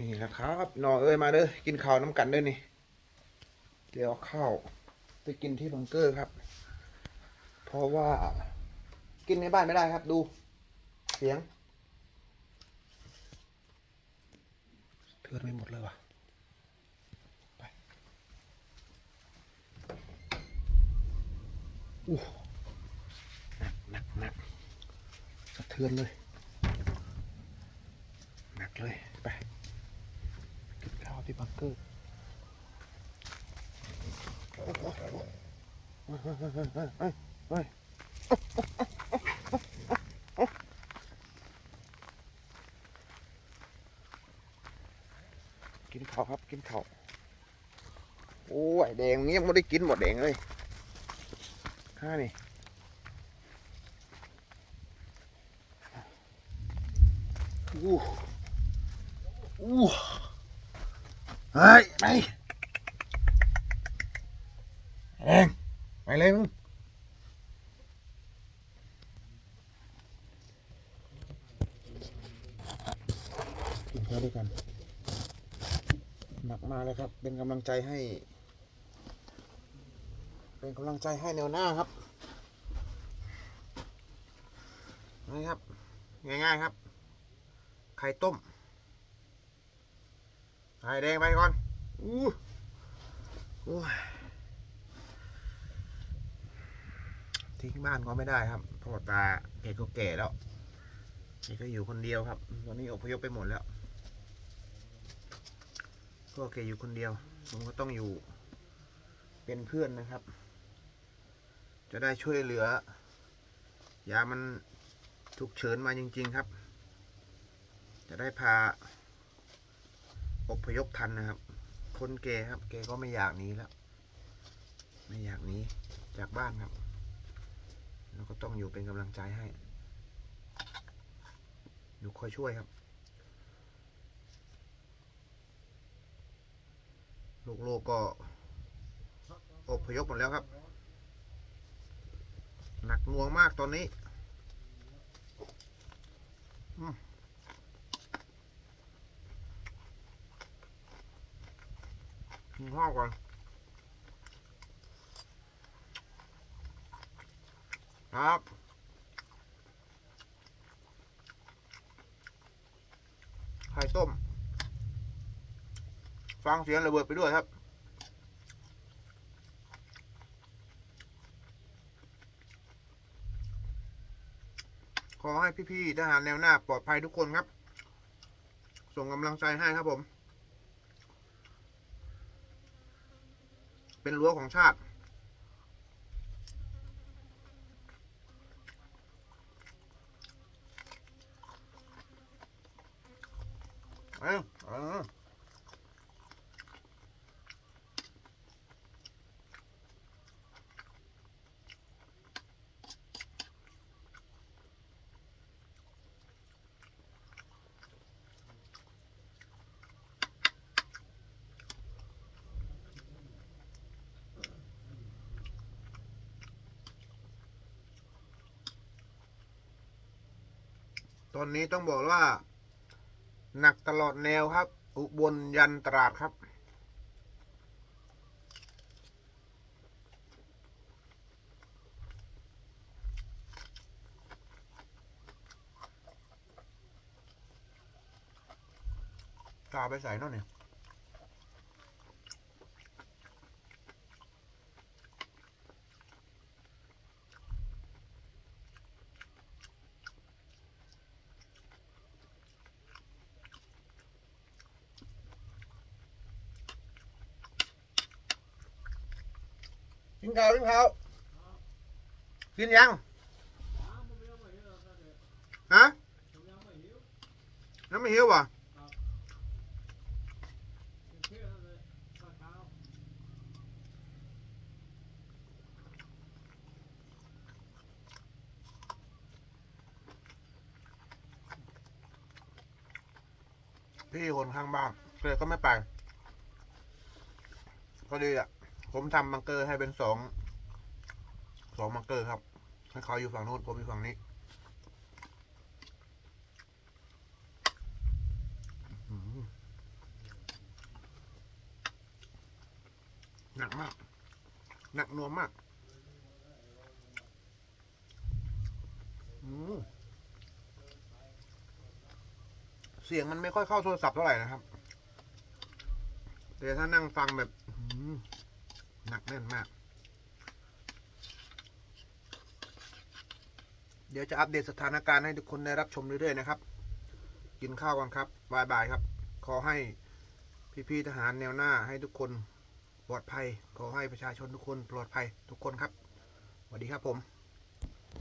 นี่นะครับนอเอ้ยมาเด้อกินข้าวน้ำกันเด้อนี่ เดี๋ยวข้าวไปกินที่บังเกอร์ครับ เพราะว่ากินในบ้านไม่ได้ครับ ดูเสียงเทือนไม่หมดเลยว่ะไปอู้หนักหนักหนักสะเทือนเลย หนักเลย ไป กินข้าวที่บังเกอร์เฮ้ยกินข้าวครับกินข้าวโอ้ยแดงนี้ยังไม่ได้กินหมดแดงเลยข้านี่อู้อู้ เฮ้ยไปแดงไปเลยมึงกินข้าวด้วยกัน หนักมากเลยครับ เป็นกำลังใจให้ เป็นกำลังใจให้แนวหน้าครับนี่ครับ ง่ายๆครับ ไข่ต้ม ไข่แดงไปก่อนอู้อู้ทิ้งบ้านก็ไม่ได้ครับเพราะว่าตาแกก็แก่แล้วแกก็อยู่คนเดียวครับ ตอนนี้อพยพไปหมดแล้วก็แกอยู่คนเดียว ผมก็ต้องอยู่เป็นเพื่อนนะครับ จะได้ช่วยเหลือยามันฉุกเฉินมาจริง ๆครับ จะได้พา อพยพทันนะครับ คนแกครับ แกก็ไม่อยากหนีแล้ว ไม่อยากหนีจากบ้านครับ แล้วก็ต้องอยู่เป็นกำลังใจให้ อยู่คอยช่วยครับ ลูกๆก็อพยพหมดแล้วครับ หนักหน่วงมากตอนนี้ อืมกิน ข้าวก่อนครับไข่ต้ม ฟังเสียงระเบิดไปด้วยครับขอให้พี่ๆทหารแนวหน้าปลอดภัยทุกคนครับ ส่งกำลังใจให้ครับผม เป็นรั้วของชาติ เอ้า อ้าตอนนี้ต้องบอกว่า หนักตลอดแนวครับ อุบลยันตราดครับ กาไปใส่นั่นเนี่ย กินข้าวกินข้าวกินยังฮะยังไม่หิวว่ะพี่คนข้างบ้านเลยก็ไม่ไปพอดีอะ ผมทำบังเกอร์ให้เป็นสองสองบังเกอร์ครับ ให้เขาอยู่ฝั่งโน้นผมอยู่ฝั่งนี้หนักมาก หนักนัวมากเสียงมันไม่ค่อยเข้าโทรศัพท์เท่าไหร่นะครับ แต่ถ้านั่งฟังแบบ หนักแน่นมาก เดี๋ยวจะอัปเดตสถานการณ์ให้ทุกคนได้รับชมเรื่อยๆนะครับ กินข้าวกันครับบายบายครับ ขอให้พี่ๆทหารแนวหน้าให้ทุกคนปลอดภัย ขอให้ประชาชนทุกคนปลอดภัยทุกคนครับสวัสดีครับผม